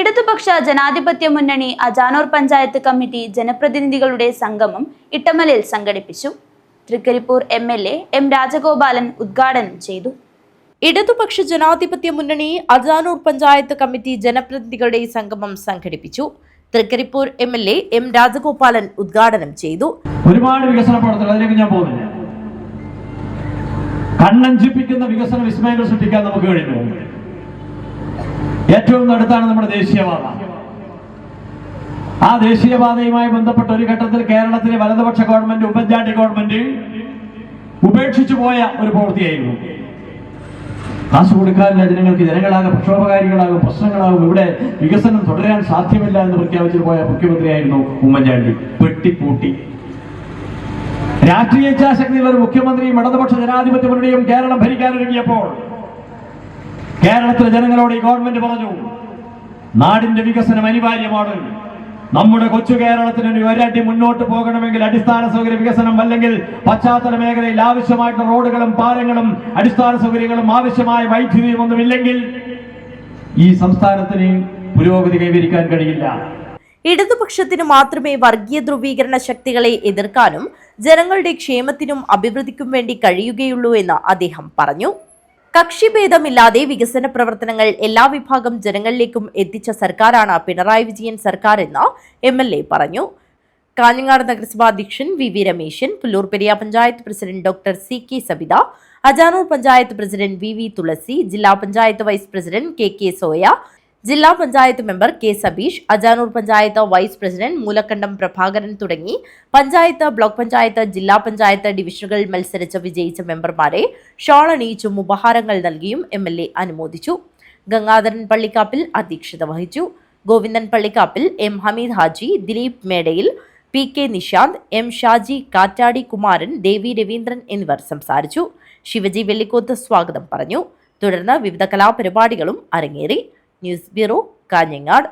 ഇടതുപക്ഷ ജനാധിപത്യ മുന്നണി അജാനൂർ പഞ്ചായത്ത് കമ്മിറ്റി ജനപ്രതിനിധികളുടെ സംഗമം ഇട്ടമലയിൽ സംഘടിപ്പിച്ചു. Thrikaripur M L A M Rajagopalan ഉദ്ഘാടനം ചെയ്തു. ഇടതുപക്ഷ ജനാധിപത്യ മുന്നണി അജാനൂർ പഞ്ചായത്ത് കമ്മിറ്റി ജനപ്രതിനിധികളുടെ സംഗമം സംഘടിപ്പിച്ചു. Thrikaripur M L A M Rajagopalan ഉദ്ഘാടനം ചെയ്തു. ഒരുപാട് വികസന പ്രവർത്തനം അതിലേക്ക് ഞാൻ പോകുന്നില്ല. കണ്ണഞ്ചിപ്പിക്കുന്ന വികസന വിസ്മയങ്ങൾ സൃഷ്ടിക്കാൻ നമുക്ക് കഴിഞ്ഞു. ഏറ്റവും അടുത്താണ് നമ്മുടെ ദേശീയപാത. ആ ദേശീയപാതയുമായി ബന്ധപ്പെട്ട ഒരു ഘട്ടത്തിൽ കേരളത്തിലെ വലതുപക്ഷ ഗവൺമെന്റ് ഉമ്മൻചാണ്ടി ഗവൺമെന്റ് ഉപേക്ഷിച്ചു പോയ ഒരു പ്രവൃത്തിയായിരുന്നു. കാശ് കൊടുക്കാനില്ല ജനങ്ങൾക്ക് ജനങ്ങളാകും പ്രക്ഷോഭകാരികളാകും പ്രശ്നങ്ങളാകും. ഇവിടെ വികസനം തുടരാൻ സാധ്യമല്ല എന്ന് പ്രഖ്യാപിച്ചു പോയ മുഖ്യമന്ത്രിയായിരുന്നു ഉമ്മൻചാണ്ടി. പെട്ടിപ്പൂട്ടി. രാഷ്ട്രീയ ഇച്ഛാശക്തിയുള്ള ഒരു മുഖ്യമന്ത്രിയും ഇടതുപക്ഷ ജനാധിപത്യ മുന്നണിയും കേരളം ഭരിക്കാനൊരുങ്ങിയപ്പോൾ കേരളത്തിലെ ജനങ്ങളോട് ഈ ഗവൺമെന്റ് പറഞ്ഞു നാടിന്റെ വികസനം അനിവാര്യമാണ്. നമ്മുടെ കൊച്ചു കേരളത്തിന് ഒരു ഒരടി മുന്നോട്ട് പോകണമെങ്കിൽ അടിസ്ഥാന സൗകര്യ വികസനം അല്ലെങ്കിൽ പശ്ചാത്തല മേഖലയിൽ ആവശ്യമായിട്ടുള്ള റോഡുകളും പാലങ്ങളും അടിസ്ഥാന സൗകര്യങ്ങളും ആവശ്യമായ വൈദ്യുതിയും ഒന്നുമില്ലെങ്കിൽ ഈ സംസ്ഥാനത്തിന് പുരോഗതി കൈവരിക്കാൻ കഴിയില്ല. ഇടതുപക്ഷത്തിന് മാത്രമേ വർഗീയ ധ്രുവീകരണ ശക്തികളെ എതിർക്കാനും ജനങ്ങളുടെ ക്ഷേമത്തിനും അഭിവൃദ്ധിക്കും വേണ്ടി കഴിയുകയുള്ളൂ എന്ന് അദ്ദേഹം പറഞ്ഞു. കക്ഷിഭേദമില്ലാതെ വികസന പ്രവർത്തനങ്ങൾ എല്ലാ വിഭാഗം ജനങ്ങളിലേക്കും എത്തിച്ച സർക്കാരാണ് പിണറായി വിജയൻ സർക്കാർ എന്ന് എം എൽ എ പറഞ്ഞു. കാഞ്ഞങ്ങാട് നഗരസഭാ അധ്യക്ഷൻ V V Rameshan Pullur Periya panchayat president doctor C K Sabitha Ajanur panchayat president V V Thulasi ജില്ലാ panchayat vice president K K Soya ജില്ലാ panchayat member K Sabeesh Ajanur panchayat vice president Moolakkandam Prabhakaran തുടങ്ങി. Panchayat block panchayat ജില്ലാ പഞ്ചായത്ത് ഡിവിഷനുകളിൽ മത്സരിച്ച് വിജയിച്ച മെമ്പർമാരെ shawl അണിയിച്ചും ഉപഹാരങ്ങൾ നൽകിയും M L A അനുമോദിച്ചു. ഗംഗാധരൻ പള്ളിക്കാപ്പിൽ അധ്യക്ഷത വഹിച്ചു. Govindan Pallikkappil M Hameed Haji Dileep Medayil P K Nishanth M Shaji Kattadi Kumaran Devi Raveendran എന്നിവർ സംസാരിച്ചു. ശിവജി വെള്ളിക്കോത്ത് സ്വാഗതം പറഞ്ഞു. തുടർന്ന് വിവിധ കലാപരിപാടികളും അരങ്ങേറി. News bureau Kanhangad